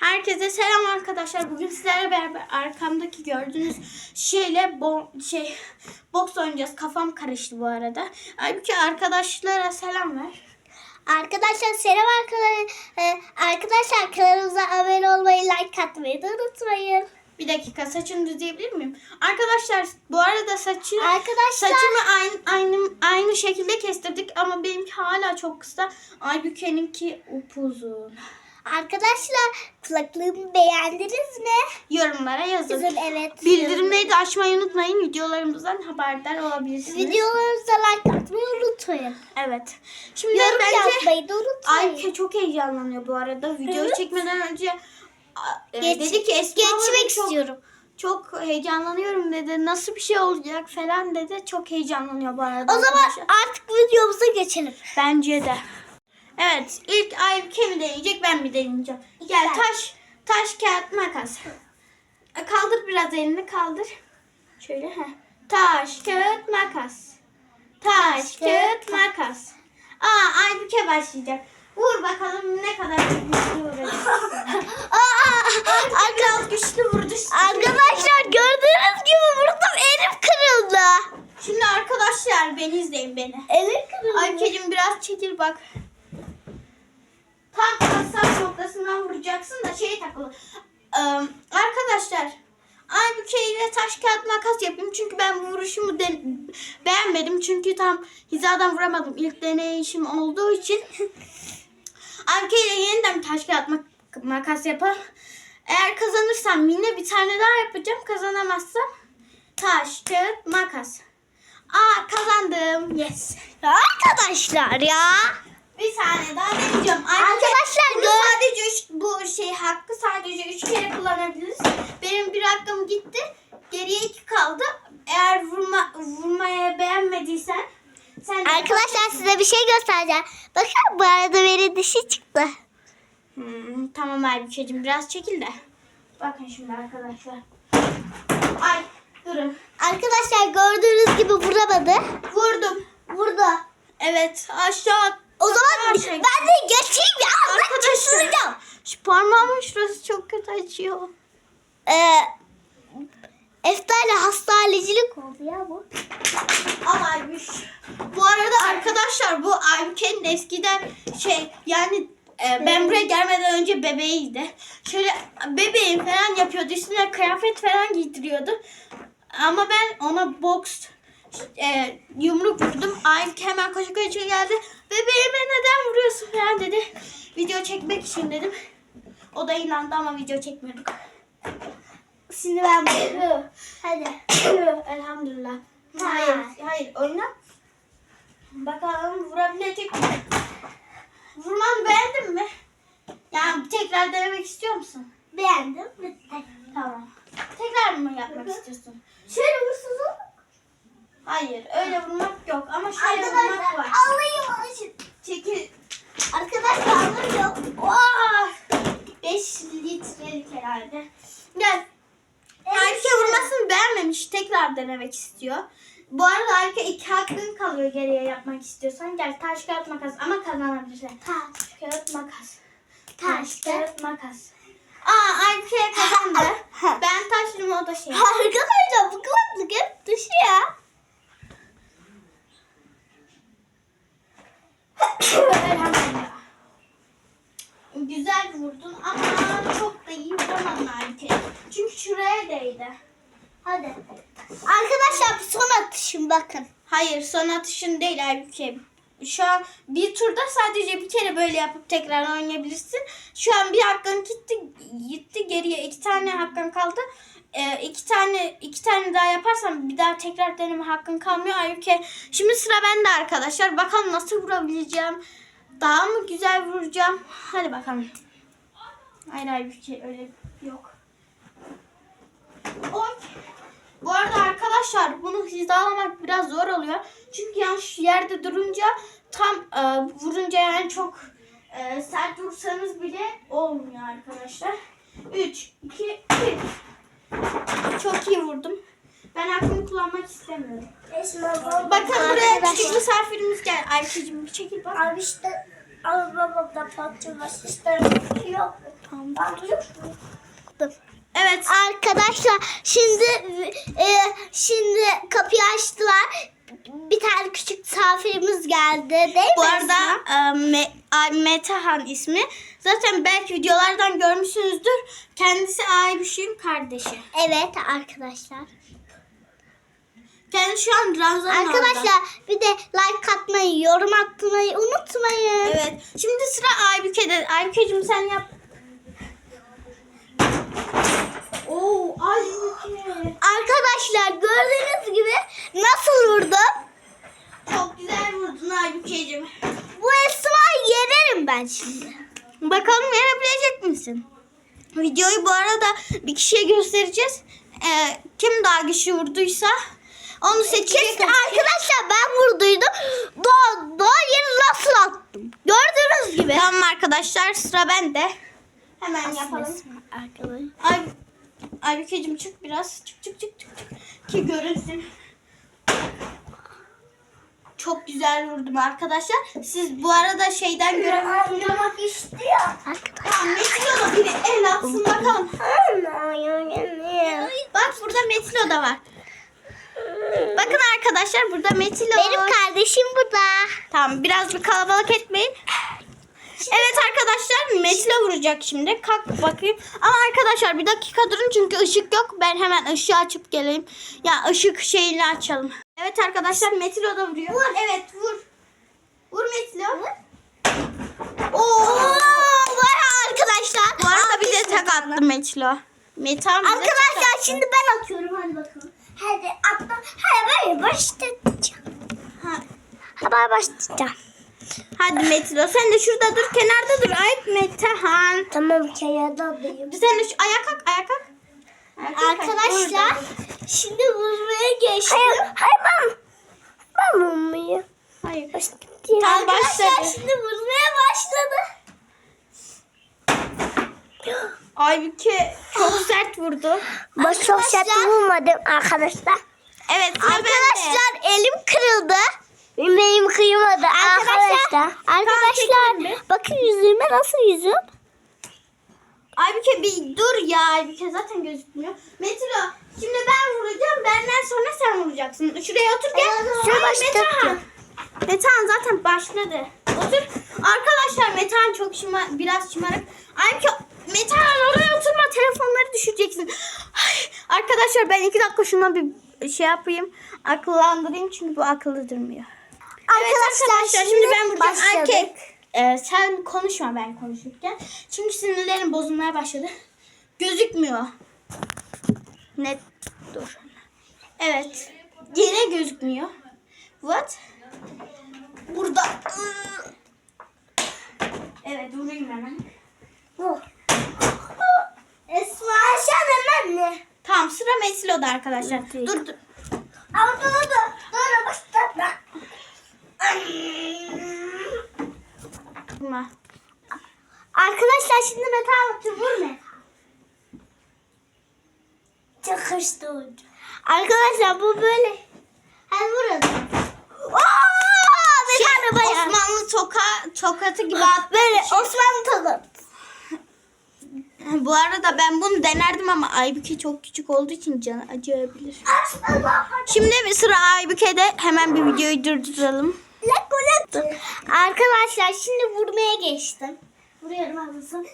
Herkese selam arkadaşlar. Bugün sizlerle beraber arkamdaki gördüğünüz şeyle bo şey boks oynayacağız. Kafam karıştı bu arada. Halbuki arkadaşlara selam ver. Arkadaşlar selam arkadaşlar. Ee, arkadaşlar kanalımıza abone olmayı, like atmayı da unutmayın. Bir dakika saçını düzleyebilir miyim? Arkadaşlar bu arada saçı Arkadaşlar saçımı aynı aynı aynı şekilde kestirdik ama benimki hala çok kısa. Halbuki'ninki upuzun. Arkadaşlar kulaklığımı beğendiniz mi? Yorumlara yazın. Bizim evet. Bildirimleri de açmayı unutmayın. Videolarımızdan haberdar olabilirsiniz. Videolarımıza like atmayı unutmayın. Evet. Şimdi Yorum bence yazmayı da unutmayın. Ayke çok heyecanlanıyor bu arada. Video Evet. çekmeden önce e, Geç- dedi ki Esma geçmek çok, istiyorum. Çok heyecanlanıyorum dedi. Nasıl bir şey olacak falan dedi. Çok heyecanlanıyor bu arada. O zaman artık videomuza geçelim. Bence de. Evet. ilk Ayke mi deneyecek ben mi deneyeceğim? Gel Ben. taş taş kağıt makas. E, Kaldır biraz elini kaldır. Şöyle ha. Taş kağıt makas. Taş kağıt makas. Aa Aybüke başlayacak. Vur bakalım ne kadar güçlü vuracak. Aa, Biraz güçlü vurdu. arkadaşlar gördüğünüz gibi burada elim kırıldı. Şimdi arkadaşlar beni izleyin beni. Elim kırıldı. Ayke'cim biraz çekil bak. Tam kasap noktasından vuracaksın da şey takılı. Ee, arkadaşlar Aybüke ile taş kağıt makas yapayım. Çünkü ben bu vuruşumu de- beğenmedim. Çünkü tam hizadan vuramadım. İlk deneyişim olduğu için. Aybüke ile yeniden taş kağıt mak- makas yapalım. Eğer kazanırsam yine bir tane daha yapacağım. Kazanamazsam taş kağıt makas. Aa kazandım. Yes. Arkadaşlar ya. Bir tane daha deneyeceğim. Arkadaşlar bunu gör- sadece üç, bu şey hakkı sadece üç kere kullanabiliriz. Benim bir hakkım gitti. Geriye iki kaldı. Eğer vurma, vurmaya beğenmediysen sen Arkadaşlar size bir şey göstereceğim. Bakın bu arada benim dişi çıktı. Hmm, tamam Aybükeciğim biraz çekil de. Bakın şimdi arkadaşlar. Ay durun. Arkadaşlar gördüğünüz gibi vuramadı. Vurdum. Burada. Evet aşağı. O zaman aşağı. ben de geçeyim ya. Arkadaşlar. Arkadaşlar. Şu parmağımın şurası çok kötü acıyor. Ee, Eftal'le hastanecilik oldu ya bu. Al Aybüş. Bu arada arkadaşlar bu Aybüke'nin eskiden şey yani e, ben buraya gelmeden önce bebeğiydi. Şöyle bebeğim falan yapıyordu. Üstüne kıyafet falan giydiriyordu. Ama ben ona boks e, yumruk vurdum. Aybüke hemen koşa koşa geldi. Bebeğime neden vuruyorsun falan dedi. Video çekmek için dedim. O da inandı ama video çekmiyorduk. Şimdi ben bunu. Hadi. Elhamdülillah. Hayır, hayır oyna. Bakalım vurabilecek mi? Vurmamı beğendin mi? Yani tekrar denemek istiyor musun? Beğendim. Tamam. Tekrar mı yapmak istiyorsun? Şöyle vursuzum. Hayır, öyle vurmak yok ama şöyle vurmak Arkadaşlar var. alayım alayım. Çekil. Arkadaşlar alıyorum. Vah! 5 litrelik herhalde. Gel. Ayşe vurmasını beğenmemiş. Tekrar denemek istiyor. Bu arada Ayşe iki hakkın kalıyor geriye yapmak istiyorsan. Gel taş kağıt makas ama kazanabilirsin. Taş. Kağıt makas. Taş, kağıt makas. Aa Ayşe kazandı. ben taşlım o da şey. Arkadaşlar bu kulaklık hep düşüyor. Güzel vurdun ama çok da iyi vuramadın Ayşe. Çünkü şuraya değdi. Hadi. Arkadaşlar son atışım bakın. Hayır son atışın değil Aybüke. Şu an bir turda sadece bir kere böyle yapıp tekrar oynayabilirsin. Şu an bir hakkın gitti, gitti geriye iki tane hakkın kaldı. Ee, iki tane iki tane daha yaparsan bir daha tekrar deneme hakkın kalmıyor Aybüke. Şimdi sıra bende arkadaşlar. Bakalım nasıl vurabileceğim. Daha mı güzel vuracağım? Hadi bakalım. Hayır Aybüke öyle yok. Oy. Bu arada arkadaşlar bunu hizalamak biraz zor oluyor. Çünkü yanlış yerde durunca tam e, vurunca yani çok e, sert vursanız bile olmuyor arkadaşlar. 3, 2, 1. Çok iyi vurdum. Ben aklımı kullanmak istemiyorum. Bakın buraya küçük misafirimiz gel. Ayşe'cim bir çekil bak. Abi işte abi babam da patlamış işte yok. Tamam. Tamam. Evet. Arkadaşlar şimdi e, şimdi kapıyı açtılar. Bir tane küçük misafirimiz geldi değil mi? Bu arada e, Me- Ay- Metehan ismi. Zaten belki videolardan görmüşsünüzdür. Kendisi Aybüş'ün kardeşi. Evet arkadaşlar. Kendisi şu an Ramazan'ın orada. Arkadaşlar bir de like atmayı, yorum atmayı unutmayın. Evet. Şimdi sıra Aybüke'de. Aybüke'cim sen yap. Oo Aybüke. Arkadaşlar gördüğünüz gibi nasıl vurdum? Çok güzel vurdun Aybüke'cim. Bu Esma'yı yenerim ben şimdi. Bakalım yenebilecek misin? Videoyu bu arada bir kişiye göstereceğiz. Ee, kim daha güçlü vurduysa onu seçecek. Kesin arkadaşlar ben vurduydum. Doğ, doğ yeri nasıl attım? Gördüğünüz gibi. Tamam arkadaşlar sıra bende. Hemen yapalım. Arkadaşlar. Ay, Aybüke'cim çık biraz. Çık çık çık çık. çık. Ki görünsün. Çok güzel vurdum arkadaşlar. Siz bu arada şeyden görebilirsiniz. istiyor. Tamam Metilo da bir el atsın bakalım. Bak burada Metilo da var. Bakın arkadaşlar burada Metilo. Benim kardeşim burada. Tamam biraz bir kalabalık etmeyin. Evet arkadaşlar Metilo vuracak şimdi. Kalk bakayım. Ama arkadaşlar bir dakika durun çünkü ışık yok. Ben hemen ışığı açıp geleyim. Ya ışık şeyini açalım. Evet arkadaşlar Metilo da vuruyor. Vur. Evet vur. Vur Metilo. Oo. var arkadaşlar. Bu arada bize tek attı Metilo. Tek Arkadaşlar şimdi ben atıyorum hadi bakalım. Hadi atla. Hadi ben başlatacağım. Ha, Haber başlatacağım. Hadi Metilo sen de şurada dur kenarda dur. Ay Metehan. Tamam kenardayım. Sen de şu ayağa kalk ayağa kalk. Ayağa kalk. Arkadaşlar şimdi vurmaya geçtim. Hayır, hayır ben. Ben vurmayı. Hayır. Başladı. Arkadaşlar şimdi vurmaya başladı. Aybüke çok sert vurdu. Baş çok sert vurmadım arkadaşlar. Evet sıra bende. Arkadaşlar elim kırıldı. Benim kıymadı arkadaşlar. Arkadaşlar çekelim bakın yüzüme nasıl yüzüm. Aybüke bir dur ya Aybüke zaten gözükmüyor. Metro şimdi ben vuracağım benden sonra sen vuracaksın. Şuraya otur gel. Şuraya Ay, başlattım. Metehan. Metehan zaten başladı. Otur. Arkadaşlar Metehan çok şıma, biraz şımarık. Aybüke Metehan oraya oturma telefonları düşüreceksin. Ay, arkadaşlar ben iki dakika şuna bir şey yapayım. Akıllandırayım çünkü bu akıllı durmuyor. Evet arkadaşlar şimdi ben vuracağım. başladık. Erkek. Ee, sen konuşma ben konuşurken. Çünkü sinirlerim bozulmaya başladı. Gözükmüyor. Net dur. Evet. Yine gözükmüyor. What? Burada. Evet vurayım hemen. Esma aşağıda ben ne? Tamam sıra Mesilo'da arkadaşlar. Dur dur. Ama dur dur. Dur başlatma. Vurma. Arkadaşlar şimdi metal atıyor. Vurma. Çıkıştı ucu. Arkadaşlar bu böyle. Hadi! Bir Şey. Osmanlı toka, tokatı gibi attı. Böyle Osmanlı tadı. Bu arada ben bunu denerdim ama Aybüke çok küçük olduğu için canı acıyabilir. Şimdi bir sıra Aybüke'de hemen bir videoyu durduralım. Arkadaşlar şimdi vurmaya geçtim. Vuruyorum ağzını.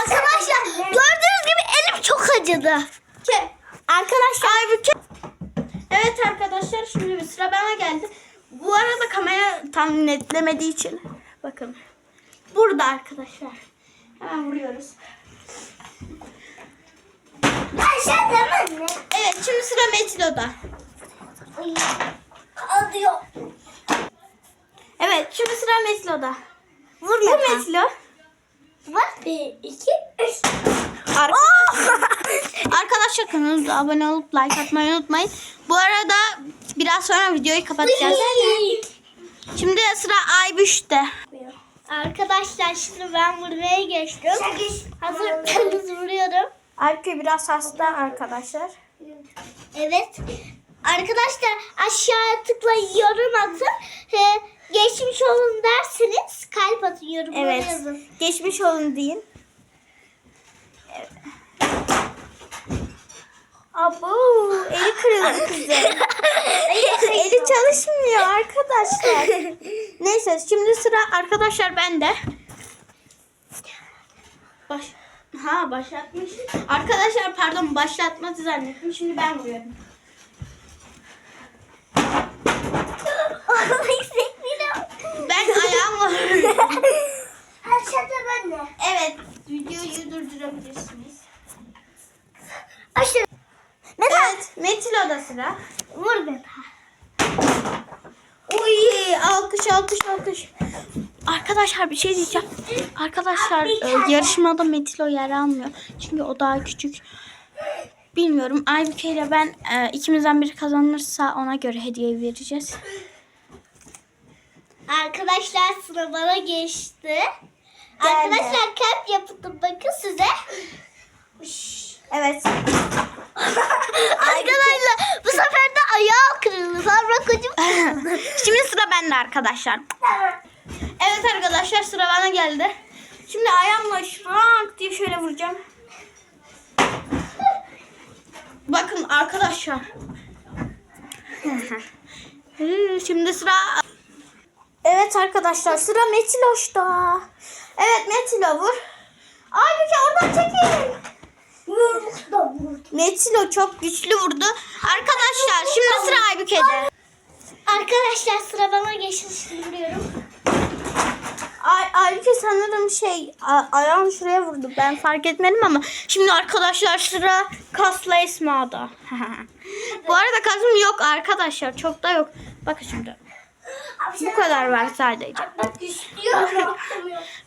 Arkadaşlar gördüğünüz gibi elim çok acıdı. Arkadaşlar Aybüke. Evet arkadaşlar şimdi bir sıra bana geldi. Bu arada kamera tam netlemediği için bakın. Burada arkadaşlar. Hemen vuruyoruz. aşağıda ne? Evet şimdi sıra Metilo'da. Alıyor. Evet şimdi sıra Metilo'da. Vur Bu Metilo. Bak bir, iki, üç. Arkadaşlar, arkadaşlar kanalımıza abone olup like atmayı unutmayın. Bu arada biraz sonra videoyu kapatacağız. Şimdi sıra Aybüş'te. Arkadaşlar şimdi ben vurmaya geçtim. Hazırsanız vuruyorum. Aybüke biraz hasta arkadaşlar. Evet. Arkadaşlar aşağı tıklayın yorum atın. He, geçmiş olun derseniz kalp atın yorumlara Evet. yazın. Geçmiş olun deyin. Evet. Abo, eli kırıldı kızım. eli çalışmıyor arkadaşlar. Neyse şimdi sıra arkadaşlar bende. Baş Ha başlatmış. Arkadaşlar pardon başlatmadı zannettim. Şimdi ben vuruyorum. Ben ayağımla. Aşağıda ben de. Evet, videoyu durdurabilirsiniz. Aşağı. Evet, Metin da sıra. Vur be. Uy, alkış alkış alkış. Arkadaşlar bir şey diyeceğim. Arkadaşlar e, yarışmada Metilo yer almıyor. Çünkü o daha küçük. Bilmiyorum. Aybüke ile ben e, ikimizden biri kazanırsa ona göre hediye vereceğiz. Arkadaşlar sıra bana geçti. Arkadaşlar kalp yaptım bakın size. Evet. Arkadaşlar bu sefer de ayağı kırıldı. Sonra kocam Şimdi sıra bende arkadaşlar. Evet arkadaşlar sıra bana geldi. Şimdi ayağımla şrank diye şöyle vuracağım. Bakın arkadaşlar. Hı, Şimdi sıra Evet arkadaşlar sıra Metiloş'ta. Evet Metilo vur. Aybüke oradan çekil. Metilo çok güçlü vurdu. Arkadaşlar şimdi sıra Aybüke'de. Arkadaşlar sıra bana geçti. Şimdi vuruyorum. Ay, Aybüke sanırım şey a- ayağını şuraya vurdu. Ben fark etmedim ama şimdi arkadaşlar sıra Kaslı Esma'da. Bu arada kasım yok arkadaşlar. Çok da yok. Bakın şimdi. Bu kadar var sadece.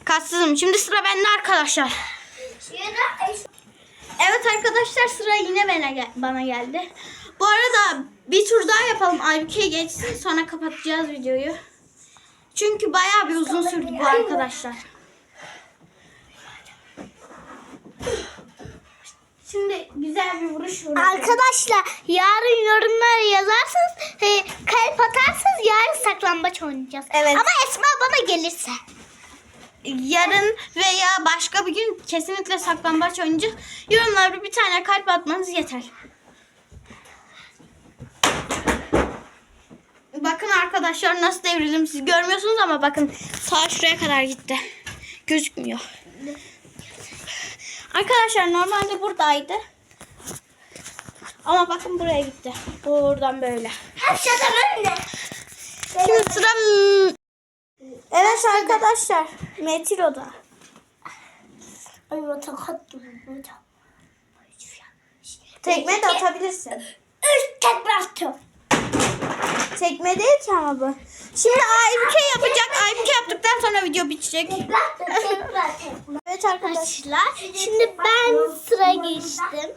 Kassızım. Şimdi sıra bende arkadaşlar. Evet arkadaşlar sıra yine bana, gel- bana geldi. Bu arada bir tur daha yapalım. Aybüke geçsin sonra kapatacağız videoyu. Çünkü bayağı bir uzun sürdü bu arkadaşlar. Şimdi güzel bir vuruş vuralım. Arkadaşlar yarın yorumlara yazarsanız e, kalp atarsanız yarın saklambaç oynayacağız. Evet. Ama Esma bana gelirse. Yarın veya başka bir gün kesinlikle saklambaç oynayacağız. Yorumlara bir tane kalp atmanız yeter. Bakın arkadaşlar nasıl devrildim siz görmüyorsunuz ama bakın sağ şuraya kadar gitti. Gözükmüyor. Arkadaşlar normalde buradaydı. Ama bakın buraya gitti. Buradan böyle. Aşağıda ben de. Şimdi sıra Evet arkadaşlar. Metroda. Ay gibi burada. Tekme de atabilirsin. Üç tekme attım. Tekme değil ki ama bu. Şimdi Aybüke yapacak. Aybüke yaptıktan sonra video bitecek. Evet. Arkadaşlar şimdi ben sıra geçtim.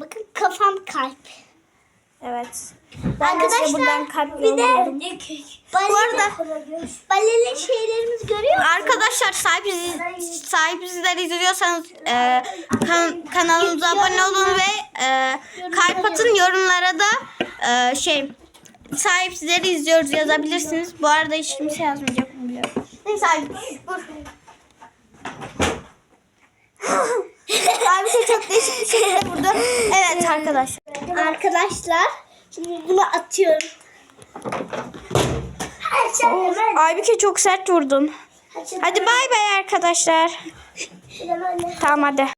Bakın kafam kalp. Evet. Ben de Arkadaşlar buradan kalp bir de yolluyorum. Bu arada- baleli şeylerimizi görüyor musunuz? Arkadaşlar sahipsiz, sahipsizler izliyorsanız e, kan- kanalımıza abone olun ve e, kalp atın yorumlara da e, şey sahipsizleri izliyoruz yazabilirsiniz. Bu arada hiç kimse yazmayacak bunu biliyorum. Neyse abi vur. Abi de çok değişik bir şekilde vurdu. Evet arkadaşlar. Arkadaşlar şimdi bunu atıyorum. Aybüke çok sert vurdun. Hadi bay bay arkadaşlar. Tamam hadi.